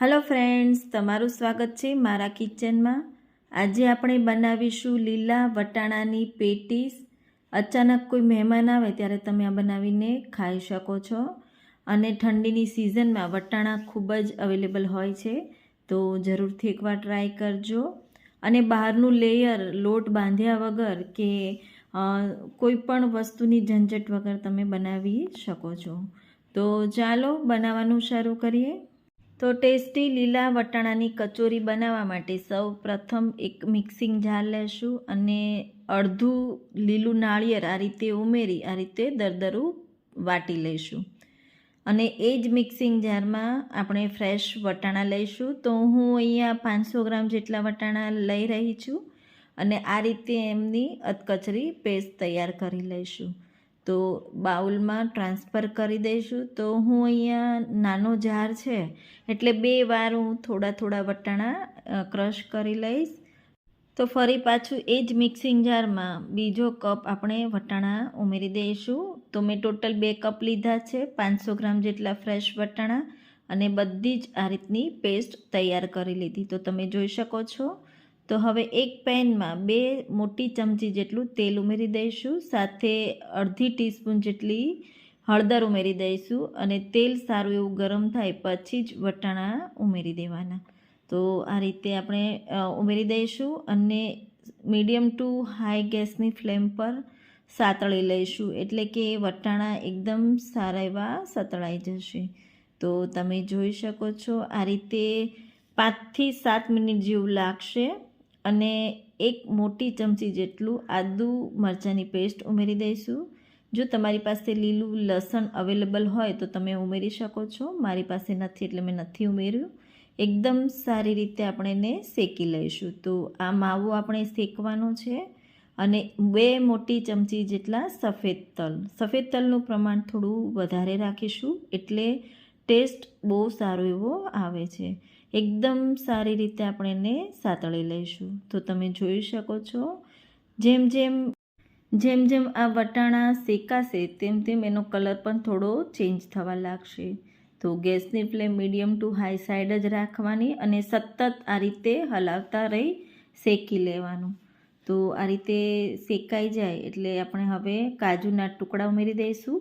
Hello friends તમારું સ્વાગત છે મારા કિચનમાં આજે આપણે બનાવીશું લીલા વટાણાની પેટીસ. અચાનક કોઈ મહેમાન આવે ત્યારે તમે આ બનાવીને ખાઈ શકો છો. અને ઠંડીની સિઝનમાં વટાણા ખૂબ જ અવેલેબલ હોય છે, તો જરૂરથી એકવાર ટ્રાય કરજો. અને બહારનું લેયર લોટ બાંધ્યા વગર કે કોઈ પણ વસ્તુની ઝંઝટ વગર તમે બનાવી શકો છો. તો ચાલો, બનાવવાનું શરૂ કરીએ. તો ટેસ્ટી લીલા વટાણાની કચોરી બનાવવા માટે સૌ પ્રથમ એક મિક્સિંગ જાર લેશું અને અડધું લીલું નાળિયેર આ રીતે ઉમેરી, આ રીતે દરદરું વાટી લઈશું. અને એ જ મિક્સિંગ જારમાં આપણે ફ્રેશ વટાણા લઈશું. તો હું અહીંયા પાંચસો ગ્રામ જેટલા વટાણા લઈ રહી છું અને આ રીતે એમની અધકચરી પેસ્ટ તૈયાર કરી લઈશું. તો બાઉલમાં ટ્રાન્સફર કરી દઈશું. તો હું અહીંયા નાનો જાર છે, એટલે બે વાર હું થોડા થોડા વટાણા ક્રશ કરી લઈશ. તો ફરી પાછું એ જ મિક્સિંગ જારમાં બીજો કપ આપણે વટાણા ઉમેરી દઈશું. તો મેં ટોટલ બે કપ લીધા છે, પાંચસો ગ્રામ જેટલા ફ્રેશ વટાણા અને બધી જ આ રીતની પેસ્ટ તૈયાર કરી લીધી. તો તમે જોઈ શકો છો. તો હવે એક પેનમાં બે મોટી ચમચી જેટલું તેલ ઉમેરી દઈશું, સાથે અડધી ટીસ્પૂન જેટલી હળદર ઉમેરી દઈશું અને તેલ સારું એવું ગરમ થાય પછી જ વટાણા ઉમેરી દેવાના. તો આ રીતે આપણે ઉમેરી દઈશું અને મીડિયમ ટુ હાઈ ગેસની ફ્લેમ પર સાતળી લઈશું એટલે કે વટાણા એકદમ સારા એવા સતળાઈ જશે. તો તમે જોઈ શકો છો આ રીતે પાંચથી સાત મિનિટ જેવું લાગશે. અને એક મોટી ચમચી જેટલું આદુ મરચાંની પેસ્ટ ઉમેરી દઈશું. જો તમારી પાસે લીલું લસણ અવેલેબલ હોય તો તમે ઉમેરી શકો છો. મારી પાસે નથી એટલે મેં નથી ઉમેર્યું. એકદમ સારી રીતે આપણે એને શેકી લઈશું. તો આ માવો આપણે શેકવાનો છે અને બે મોટી ચમચી જેટલા સફેદ તલ. સફેદ તલનું પ્રમાણ થોડું વધારે રાખીશું એટલે ટેસ્ટ બહુ સારો એવો આવે છે. એકદમ સારી રીતે આપણે એને સાતળી લઈશું. તો તમે જોઈ શકો છો, જેમ જેમ જેમ જેમ આ વટાણા શેકાશે, તેમ તેમ એનો કલર પણ થોડો ચેન્જ થવા લાગશે. તો ગેસની flame medium to high side જ રાખવાની અને સતત આ રીતે હલાવતા રહી શેકી લેવાનું. તો આ રીતે શેકાઈ જાય એટલે આપણે હવે કાજુના ટુકડા ઉમેરી દઈશું.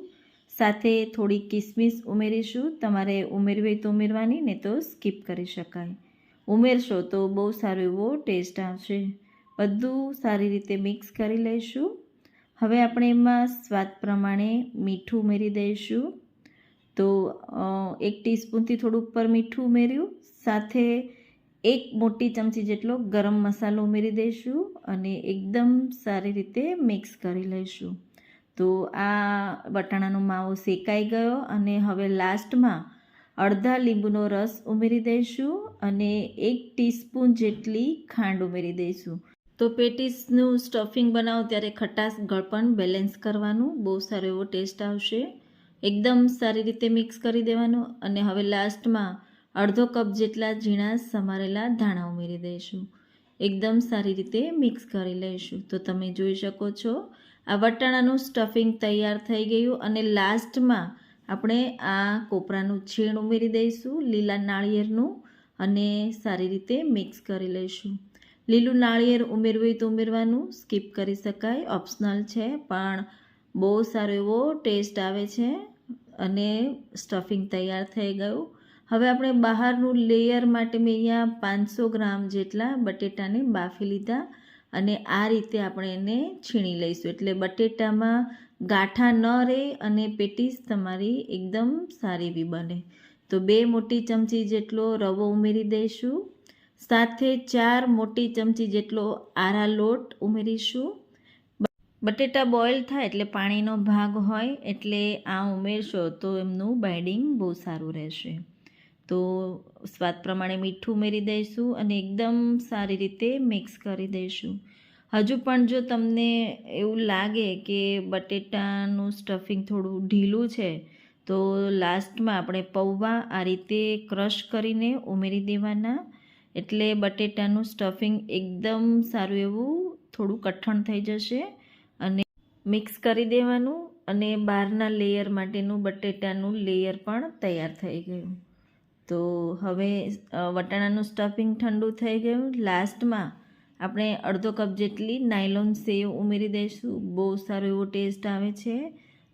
સાથે થોડી કિસમિસ ઉમેરીશું. તમારે ઉમેરવી તો ઉમેરવાની ને તો સ્કીપ કરી શકાય. ઉમેરશો તો બહુ સારો એવો ટેસ્ટ આવશે. બધું સારી રીતે મિક્સ કરી લઈશું. હવે આપણે એમાં સ્વાદ પ્રમાણે મીઠું ઉમેરી દઈશું. તો એક ટીસ્પૂનથી થોડું ઉપર મીઠું ઉમેર્યું. સાથે એક મોટી ચમચી જેટલો ગરમ મસાલો ઉમેરી દઈશું અને એકદમ સારી રીતે મિક્સ કરી લઈશું. તો આ વટાણાનો માવો શેકાઈ ગયો અને હવે લાસ્ટમાં અડધા લીંબુનો રસ ઉમેરી દઈશું અને એક ટીસ્પૂન જેટલી ખાંડ ઉમેરી દઈશું. તો પેટીસનું સ્ટફિંગ બનાવો ત્યારે ખટાશ ગળપણ બેલેન્સ કરવાનું, બહુ સારો એવો ટેસ્ટ આવશે. એકદમ સારી રીતે મિક્સ કરી દેવાનું અને હવે લાસ્ટમાં અડધો કપ જેટલા ઝીણા સમારેલા ધાણા ઉમેરી દઈશું. એકદમ સારી રીતે મિક્સ કરી લઈશું. તો તમે જોઈ શકો છો આ વટાણાનું સ્ટફિંગ તૈયાર થઈ ગયું અને લાસ્ટમાં આપણે આ કોપરાનું છીણ ઉમેરી દઈશું, લીલા નાળિયેરનું અને સારી રીતે મિક્સ કરી લઈશું. લીલું નાળિયેર ઉમેરવું તો ઉમેરવાનું સ્કીપ કરી શકાય ઓપ્શનલ છે, પણ બહુ સારો એવો ટેસ્ટ આવે છે અને સ્ટફિંગ તૈયાર થઈ ગયું. હવે આપણે બહારનું લેયર માટે મેં અહીંયા પાંચસો ગ્રામ જેટલા બટેટાને બાફી લીધા. અને આ રીતે આપણે એને છીણી લઈશું. એટલે બટેટામાં ગાંઠા ન રહે અને પેટીસ તમારી એકદમ સારી એવી બને. તો બે મોટી ચમચી જેટલો રવો ઉમેરી દઈશું. સાથે ચાર મોટી ચમચી જેટલો આરા લોટ ઉમેરીશું. બટેટા બોઇલ થાય એટલે પાણીનો ભાગ હોય એટલે આ ઉમેરશો તો એમનું બાઇડિંગ બહુ સારું રહેશે. તો સ્વાદ પ્રમાણે મીઠું ઉમેરી દઈશું અને એકદમ સારી રીતે મિક્સ કરી દઈશું. હજુ પણ જો તમને એવું લાગે કે બટેટાનું સ્ટફિંગ થોડું ઢીલું છે, તો લાસ્ટમાં આપણે પૌવા આ રીતે ક્રશ કરીને ઉમેરી દેવાના. એટલે બટેટાનું સ્ટફિંગ એકદમ સારું એવું થોડું કઠણ થઈ જશે અને મિક્સ કરી દેવાનું અને બહારના લેયર માટેનું બટેટાનું લેયર પણ તૈયાર થઈ ગયું. તો હવે વટાણાનું સ્ટફિંગ ઠંડુ થઈ ગયું. લાસ્ટમાં આપણે અડધો કપ જેટલી નાયલોન સેવ ઉમેરી દઈશું. બહુ સારો એવો ટેસ્ટ આવે છે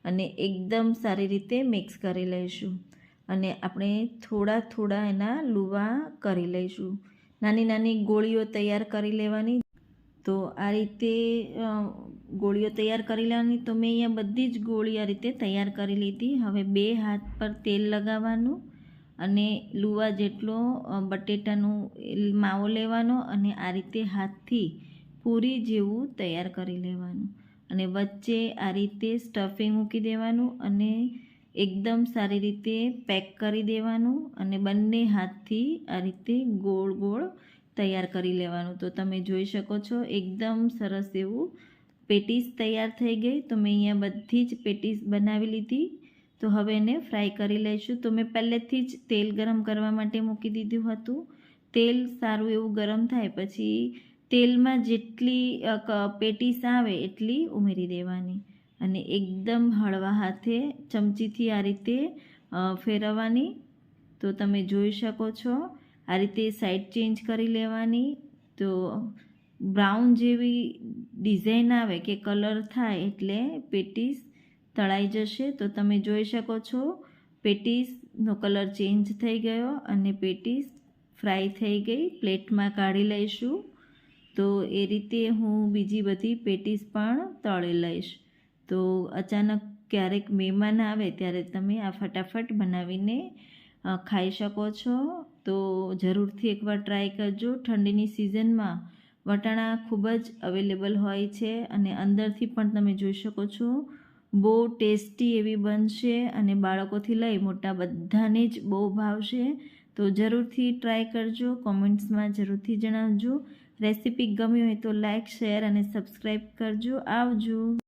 અને એકદમ સારી રીતે મિક્સ કરી લઈશું. અને આપણે થોડા થોડા એના લુવા કરી લઈશું. નાની નાની ગોળીઓ તૈયાર કરી લેવાની. તો આ રીતે ગોળીઓ તૈયાર કરી લેવાની. તો મેં અહીંયા બધી જ ગોળી આ રીતે તૈયાર કરી લીધી. હવે બે હાથ પર તેલ લગાવવાનું. અને લુવા જેટલો બટેટાનું માવો લેવાનો અને આ રીતે હાથથી પૂરી જેવું તૈયાર કરી લેવાનું. અને વચ્ચે આ રીતે સ્ટફિંગ મૂકી દેવાનું અને એકદમ સારી રીતે પેક કરી દેવાનું અને બંને હાથથી આ રીતે ગોળ ગોળ તૈયાર કરી લેવાનું. તો તમે જોઈ શકો છો, એકદમ સરસ એવું પેટીસ તૈયાર થઈ ગઈ. તો મેં અહીંયા બધી જ પેટીસ બનાવી લીધી. તો હવે એને ફ્રાય કરી લઈશું તો મેં પહેલેથી જ તેલ ગરમ કરવા માટે મૂકી દીધું હતું. તેલ સારું એવું ગરમ થાય પછી તેલમાં જેટલી પેટીસ આવે એટલી ઉમેરી દેવાની. અને એકદમ હળવા હાથે ચમચીથી આ રીતે ફેરવવાની. તો તમે જોઈ શકો છો, આ રીતે સાઈડ ચેન્જ કરી લેવાની. તો બ્રાઉન જેવી ડિઝાઇન આવે કે કલર થાય એટલે પેટીસ તળાઈ જશે તો તમે જોઈ શકો છો, પેટીસનો કલર ચેન્જ થઈ ગયો અને પેટીસ ફ્રાય થઈ ગઈ, પ્લેટમાં કાઢી લઈશું. તો એ રીતે હું બીજી બધી પેટીસ પણ તળી લઈશ. તો અચાનક ક્યારેક મહેમાન આવે ત્યારે તમે આ ફટાફટ બનાવીને ખાઈ શકો છો. તો જરૂરથી એકવાર ટ્રાય કરજો. ઠંડીની સિઝનમાં વટાણા ખૂબ જ અવેલેબલ હોય છે અને અંદરથી પણ તમે જોઈ શકો છો બહુ ટેસ્ટી એવી બનશે અને બાળકોથી લઈ મોટા બધાને જ બહુ ભાવશે. તો જરૂરથી ટ્રાય કરજો, કોમેન્ટ્સમાં જરૂરથી જણાવજો. રેસીપી ગમી હોય તો લાઇક શેર અને સબસ્ક્રાઈબ કરજો. આવજો.